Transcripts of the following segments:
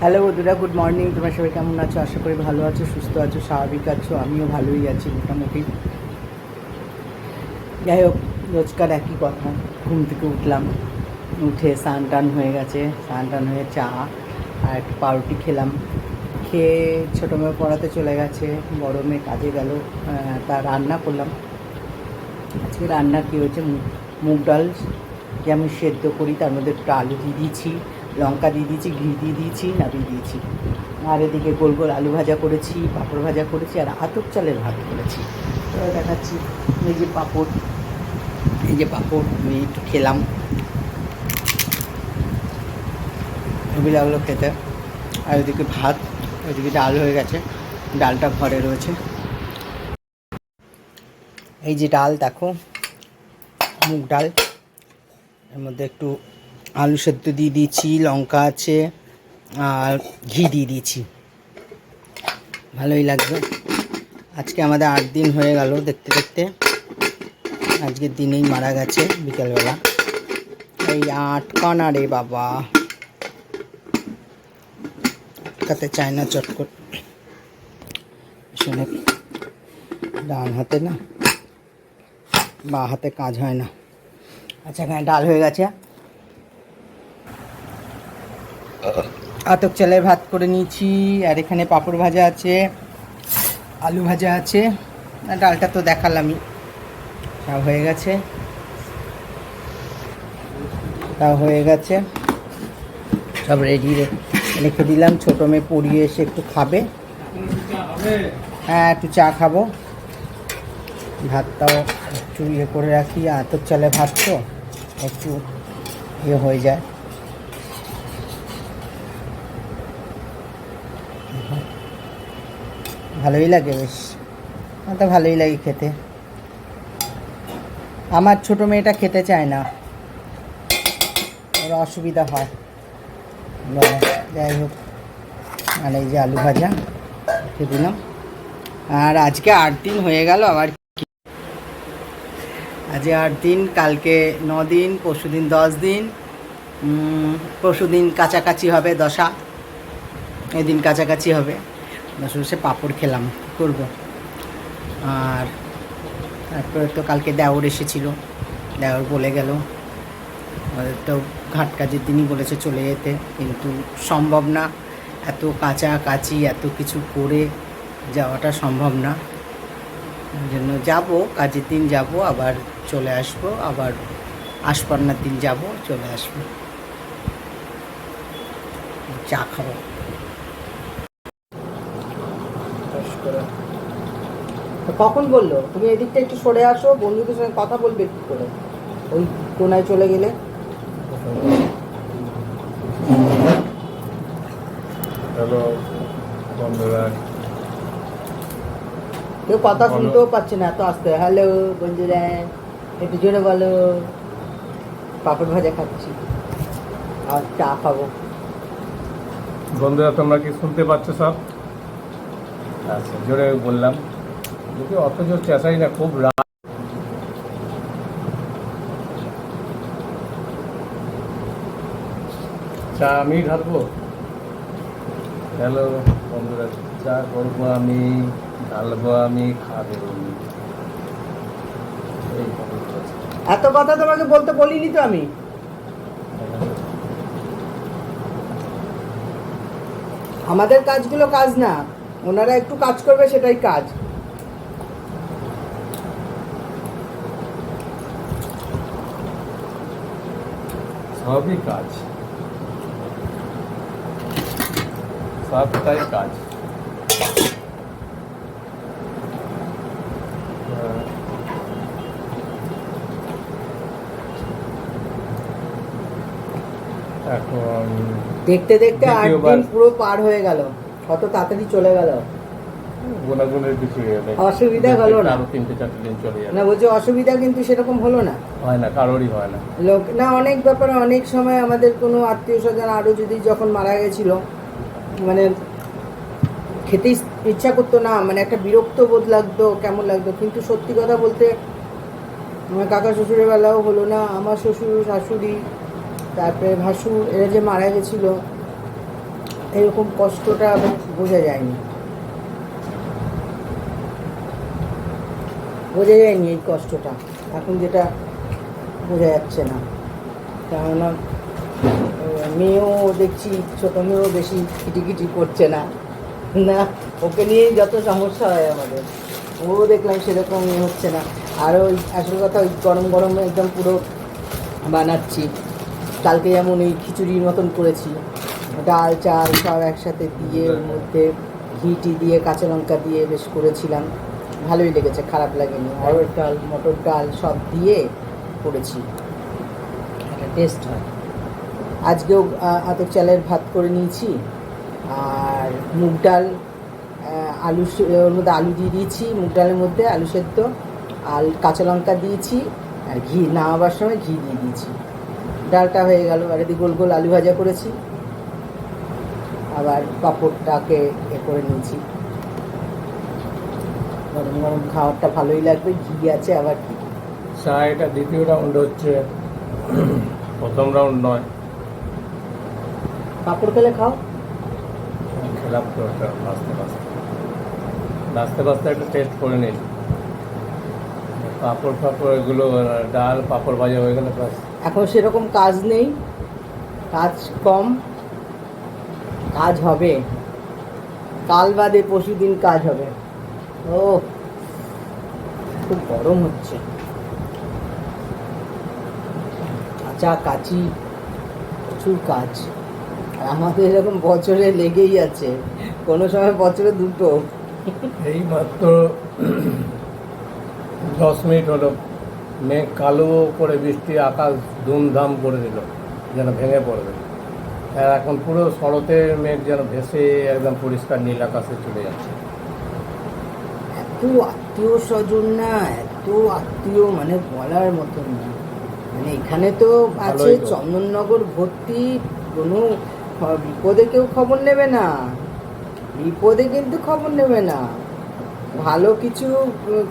Hello বন্ধুরা good morning তোমরা সবাই কেমন আছো? আশা করি ভালো আছো, সুস্থ আছো, স্বাভাবিক আছো। আমিও ভালোই আছি, মোটামুটি। যাই হোক, রোজকার একই কথা। ঘুম থেকে উঠলাম, উঠে স্নান টান হয়ে গেছে। স্নান টান হয়ে চা আর একটু পাউরুটি খেলাম। খেয়ে ছোটো মেয়ে পড়াতে চলে গেছে, বড় মেয়ে কাজে গেল তা রান্না করলাম। আজকে রান্না কী হয়েছে? মুগ ডাল যেমন সেদ্ধ করি? তার মধ্যে একটু আলু দিয়ে দিয়েছি। লঙ্কা দিয়ে দিয়েছি, ঘি দিয়ে দিয়েছি নাড়িয়ে দিয়েছি। আর এদিকে গোল গোল আলু ভাজা করেছি, পাঁপড় ভাজা করেছি আর আতপ চালের ভাত করেছি। এবার দেখাচ্ছি এই যে পাঁপড়, এই যে পাঁপড়, আমি একটু খেলাম। খুবই লাগল খেতে। আর ওইদিকে ভাত ওইদিকে ডাল হয়ে গেছে, ডালটা ঘরে রয়েছে। এই যে ডাল, দেখো, মুগ ডাল। এর মধ্যে একটু আলু সেদ্ধ দিয়ে দিয়েছি, লঙ্কা আছে আর ঘি দিয়ে দিয়েছি। ভালোই লাগবে আজকে আমাদের আট দিন হয়ে গেল দেখতে দেখতে। আজকের দিনেই মারা গেছে বিকেলবেলা। এই আটকানা রে বাবা। আটকাতে চায় না চট করে শুনে, ডান হাতে না, বা হাতে কাজ হয় না। আচ্ছা এখানে ডাল হয়ে গেছে। আতক চালের ভাত করে নিয়েছি, আর এখানে পাঁপড় ভাজা আছে, আলু ভাজা আছে ডালটা তো দেখালামই। সব হয়ে গেছে। তা হয়ে গেছে। সব রেডি রেখে দিলাম, ছোটো মেয়ে পড়িয়ে এসে একটু খাবে। হ্যাঁ একটু চা খাব। ভাতটাও একটু ইয়ে করে রাখি আতপ চালে ভাত তো, একটু ইয়ে হয়ে যায়। ভালোই লাগে বেশ। আমার তো ভালোই লাগে খেতে। আমার ছোট মেয়েটা খেতে চায় না। ওর অসুবিধা হয়। যাই হোক। আর এই যে আলু ভাজা খেয়ে দিলাম। আর আজকে আট দিন হয়ে গেল, আবার আজকে আট দিন, কালকে ন দিন, পরশু দিন দশ দিন। পরশু দিন কাছাকাছি হবে দশা। এদিন কাছাকাছি হবে। বসে পাঁপড় খেলাম করব? আর তারপরে তো কালকে দেওর এসেছিল, দেওর বলে গেল। তো ঘাট কাজের দিনই বলেছে চলে যেতে, কিন্তু সম্ভব না। এত কাছাকাছি, এত কিছু করে যাওয়াটা সম্ভব না। জন্য যাব, কাজের দিন যাব, আবার চলে আসব, আবার আশপান্নার দিন যাব, চলে আসব। চা খাব। কখন বলল? তুমি এদিকটা একটু সরে আসো বন্ধুদের সঙ্গে কথা বলবে একটু করে। ওই কোনায় চলে গেলে। হ্যালো বন্ধুরা। কেউ কথা শুনতেও পাচ্ছে না এত আসতে। হ্যালো বন্ধুরা একটু জোরে বলো। পাপড় ভাজা খাচ্ছি। আর চা খাব। বন্ধুরা তোমরা কি শুনতে পাচ্ছ সব? আচ্ছা জোরে বললাম। যদি অত জোর চেঁচাই না খুব রাত চা আমি ঢালবো হ্যালো বন্ধুরা, চা করব আমি ঢালবো আমি, খাবে। এত কথা তোমাকে বলতে বলিনি তো আমি। আমাদের কাজগুলো কাজ না, ওনারা একটু কাজ করবে, সেটাই কাজ। সবই কাজ। সবটাই কাজ। এখন দেখতে দেখতে আট দিন পুরো পার হয়ে গেল। কত তাড়াতাড়ি চলে গেল। গুণাগুণের কিছু ইয়ে অসুবিধা হলো না। তিনটে চারটে দিন চলে যাবে। না বলছি অসুবিধা কিন্তু সেরকম হলো না। হয় না, কারোরই হয় না। লোক, না, অনেক ব্যাপারে অনেক সময় আমাদের কোনো আত্মীয় স্বজন আরও যদি যখন মারা গেছিল মানে খেতে ইচ্ছা করতো না মানে একটা বিরক্ত বোধ লাগতো, কেমন লাগতো। কিন্তু সত্যি কথা বলতে, আমার কাকা শ্বশুরের বেলাও হলো না, আমার শ্বশুর, শাশুড়ি, তারপরে ভাসুর, এরা যে মারা গেছিল, এরকম কষ্টটা বোঝা যায়নি। বোঝা যায়নি এই কষ্টটা। এখন যেটা বোঝা যাচ্ছে না। কেননা মেয়েও দেখছি, ছোটো মেয়েও বেশি কিটিকিটি করছে না। না, ওকে নিয়েই যত সমস্যা হয় আমাদের। ও দেখলাম সেরকম ইয়ে হচ্ছে না। আর ওই, আসল কথা, ওই গরম গরম একদম পুরো বানাচ্ছি। কালকে যেমন এই খিচুড়ির মতন করেছি। ডাল, চাল সব একসাথে দিয়ে, ওর মধ্যে ঘিটি দিয়ে, কাঁচা লঙ্কা দিয়ে বেশ করেছিলাম। ভালোই লেগেছে, খারাপ লাগেনি। অরড় ডাল, মটর ডাল সব দিয়ে করেছি। একটা টেস্ট হয়। আজকেও আতপ চালের ভাত করে নিয়েছি। আর মুগ ডাল আলু ওর মধ্যে আলু দিয়ে দিয়েছি। মুগ ডালের মধ্যে আলু সেদ্ধ আর কাঁচা লঙ্কা দিয়েছি। আর ঘি, নামাবার সময় ঘি দিয়ে দিয়েছি। ডালটা হয়ে গেল, আর এদিকে গোল গোল আলু ভাজা করেছি। আবার পাঁপড়টাকে এ করে নিয়েছি। গরম গরম খাওয়ারটা ভালোই লাগবে, ঘি আছে আবার কি। চা এটা দ্বিতীয় রাউন্ড হচ্ছে প্রথম রাউন্ড নয়। পাঁপড় খেলে খাও। খেলাম তো ওটা বাঁচতে বাঁচতে। বাঁচতে বাঁচতে একটা টেস্ট করে নিই। পাঁপড় ফাপড় এগুলো ডাল পাঁপড় ভাজা হয়ে গেলে ব্যাস। এখন সেরকম কাজ নেই। কাজ কম। কাজ হবে। কাল বাদে পরশু দিন কাজ হবে। ও খুব গরম হচ্ছে। কাঁচা কাচি প্রচুর কাজ আর আমাদের এরকম বছরে লেগেই আছে। কোনো সময় বছরে দুটো। এই মাত্র দশ মিনিট হলো। মেঘ কালো করে বৃষ্টি আকাশ ধুমধাম করে দিল যেন ভেঙে পড়বে। আর এখন পুরো শরতের মেঘ যেন ভেসে একদম পরিষ্কার নীল আকাশে চলে যাচ্ছে। এত আত্মীয় স্বজন না এত আত্মীয় মানে বলার মতন না। মানে এখানে তো আছে চন্দননগর ভর্তি কোনো বিপদে কেউ খবর নেবে না। বিপদে কিন্তু খবর নেবে না। ভালো কিছু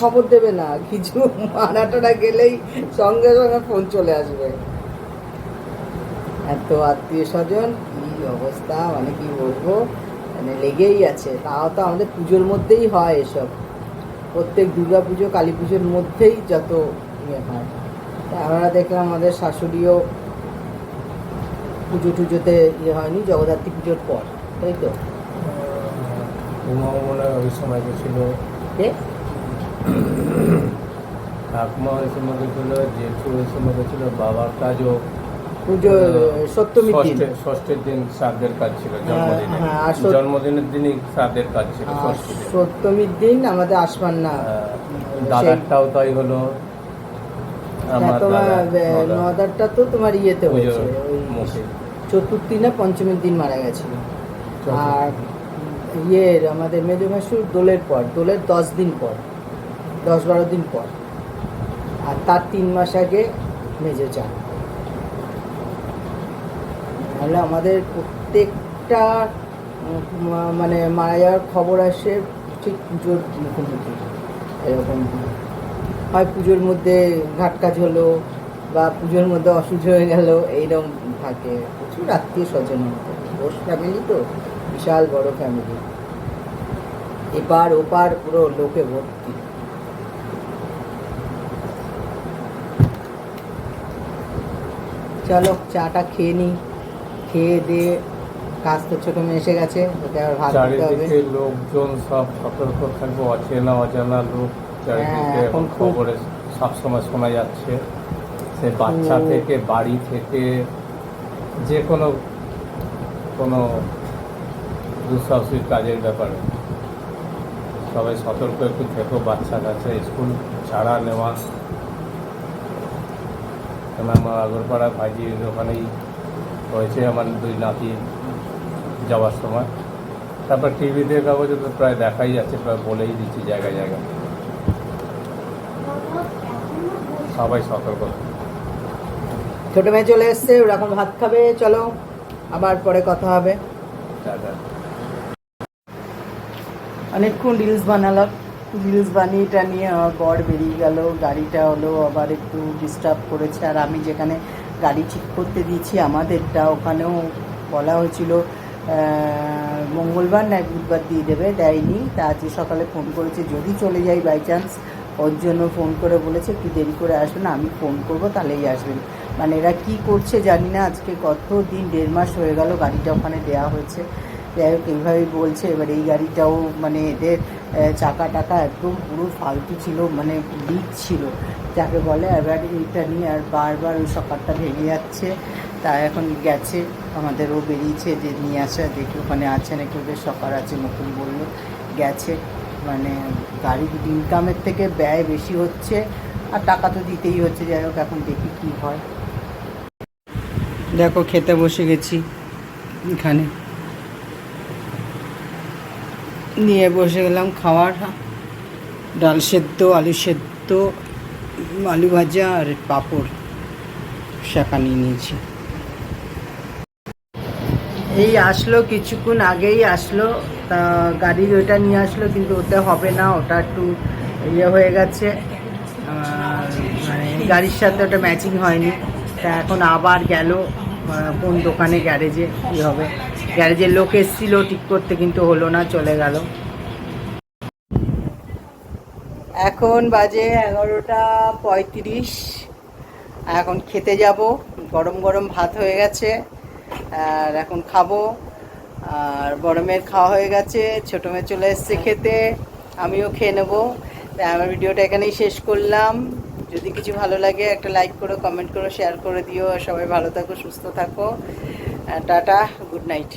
খবর দেবে না। কিছু মারাটারা গেলেই সঙ্গে সঙ্গে ফোন চলে আসবে। এত আত্মীয় স্বজন কি অবস্থা মানে কি বলব? মানে লেগেই আছে। তাও তো আমাদের পুজোর মধ্যেই হয় এসব। প্রত্যেক দুর্গা পুজো কালী পুজোর মধ্যেই যত ইয়ে হয়। আমরা দেখলাম আমাদের শাশুড়িও পুজো টুজোতে ইয়ে হয়নি জগদ্ধাত্রী পুজোর পর তাই তো? মনে ওই সময় গেছিল কে? ঠাকুমা ওই সময় গেছিল জেঠু ওই সময় গেছিল বাবার কাজও পুজো সপ্তমীর দিন। ষষ্ঠে- ষষ্ঠের দিন শ্রাদ্ধের কাজ ছিল জন্মদিনে। হ্যাঁ, আর জন্মদিনের দিনই শ্রাদ্ধের কাজ ছিল সপ্তমীর দিন আমাদের আসমান না হ্যাঁ, দাদারটাও তাই হলো। আমার তোমার নদারটা তো তোমার ইয়েতে হয়েছে চতুর্থী না পঞ্চমীর দিন মারা গেছিল। আর ইয়ের আমাদের মেজো মাসুর দোলের পর দোলের দশ দিন পর দশ বারো দিন পর। আর তার তিন মাস আগে মেজো চা নাহলে আমাদের প্রত্যেকটা মানে মারা যাওয়ার খবর আসে ঠিক পুজোর মুখোমুখি এরকম। হয়। পুজোর মধ্যে ঘাট কাজ হলো বা পুজোর মধ্যে অসুস্থ হয়ে গেল, এইরকম থাকে। প্রচুর আত্মীয় স্বজন ঘোষ ফ্যামিলি তো, বিশাল বড় ফ্যামিলি এপার ওপার পুরো লোকে ভর্তি। চলো, চাটা খেয়ে নিই। খেয়ে দিয়ে কাজ তো ছোটো মেয়ে এসে গেছে লোকজন সব সতর্ক থাকব, অচেনা অজানা লোক। চারিদিকে হ্যাঁ, এখন খবরে সবসময় শোনা যাচ্ছে সে বাচ্চা থেকে বাড়ি থেকে যে কোনো কোনো দুঃসাহসিক কাজের ব্যাপারে সবাই সতর্ক একটু থেকো বাচ্চা কাছে স্কুল ছাড়া নেওয়া। কেন আমার আগরপাড়া ভাইজির ওখানেই হয়েছে আমার দুই নাতি যাওয়ার সময়। তারপর টিভিতে কাগজে তো প্রায় দেখাই যাচ্ছে প্রায় বলেই দিচ্ছি জায়গায় জায়গায়। সবাই সতর্ক। ছোটো মেয়ে চলে এসছে ওরকম ভাত খাবে চলো। আবার পরে কথা হবে। অনেকক্ষণ রিলস বানালাম। রিলস বানিয়ে টানিয়ে আমার বর বেরিয়ে গেল গাড়িটা হলো আবার একটু ডিস্টার্ব করেছে। আর আমি যেখানে গাড়ি ঠিক করতে দিয়েছি আমাদেরটা ওখানেও বলা হয়েছিল মঙ্গলবার না বুধবার দিয়ে দেবে দেয়নি। তা আজকে সকালে ফোন করেছে যদি চলে যাই বাই চান্স ওর জন্য ফোন করে বলেছে, একটু দেরি করে আসবেন আমি ফোন করব, তাহলেই আসবেন। মানে এরা কি করছে জানি না, আজকে কত দিন, দেড় মাস হয়ে গেল গাড়িটা ওখানে দেওয়া হয়েছে। যাই হোক, এইভাবেই বলছে, এবার এই গাড়িটাও মানে এদের চাকা টাকা একদম পুরো ফালতু ছিল মানে লিক ছিল। যাকে বলে, এবার এইটা নিয়ে আর বারবার ওই সকারটা ভেঙে যাচ্ছে। তা এখন গেছে আমাদের ও বেরিয়েছে যে নিয়ে আসা, দেখি ওখানে আছে নাকি, ওদের সকার আছে, নতুন বলল, গেছে। মানে গাড়ির ইনকামের থেকে ব্যয় বেশি হচ্ছে, আর টাকা তো দিতেই হচ্ছে, যাই হোক, এখন দেখি কি হয়। দেখো, খেতে বসে গেছি এখানে। নিয়ে বসে গেলাম খাওয়ার। ডাল সেদ্ধ, আলু সেদ্ধ, আলু ভাজা, আর পাঁপড় শাঁকা নিয়ে নিয়েছি। এই আসলো, কিছুক্ষণ আগেই আসলো তা গাড়ির ওইটা নিয়ে আসলো, কিন্তু ওতে হবে না, ওটা একটু ইয়ে হয়ে গেছে। মানে গাড়ির সাথে ওটা ম্যাচিং হয়নি। তা এখন আবার গেল কোন দোকানে গ্যারেজে, কী হবে। গ্যারেজের লোক এসেছিল, ঠিক করতে কিন্তু হলো না, চলে গেল। এখন বাজে এগারোটা পঁয়ত্রিশ। এখন খেতে যাব, গরম গরম ভাত হয়ে গেছে। আর এখন খাব। আর বড় মেয়ের খাওয়া হয়ে গেছে, ছোটো মেয়ে চলে এসছে খেতে, আমিও খেয়ে নেব। তাই আমার ভিডিওটা এখানেই শেষ করলাম। যদি কিছু ভালো লাগে, একটা লাইক করো কমেন্ট করো শেয়ার করে দিও। সবাই ভালো থাকো, সুস্থ থাকো। Tata good night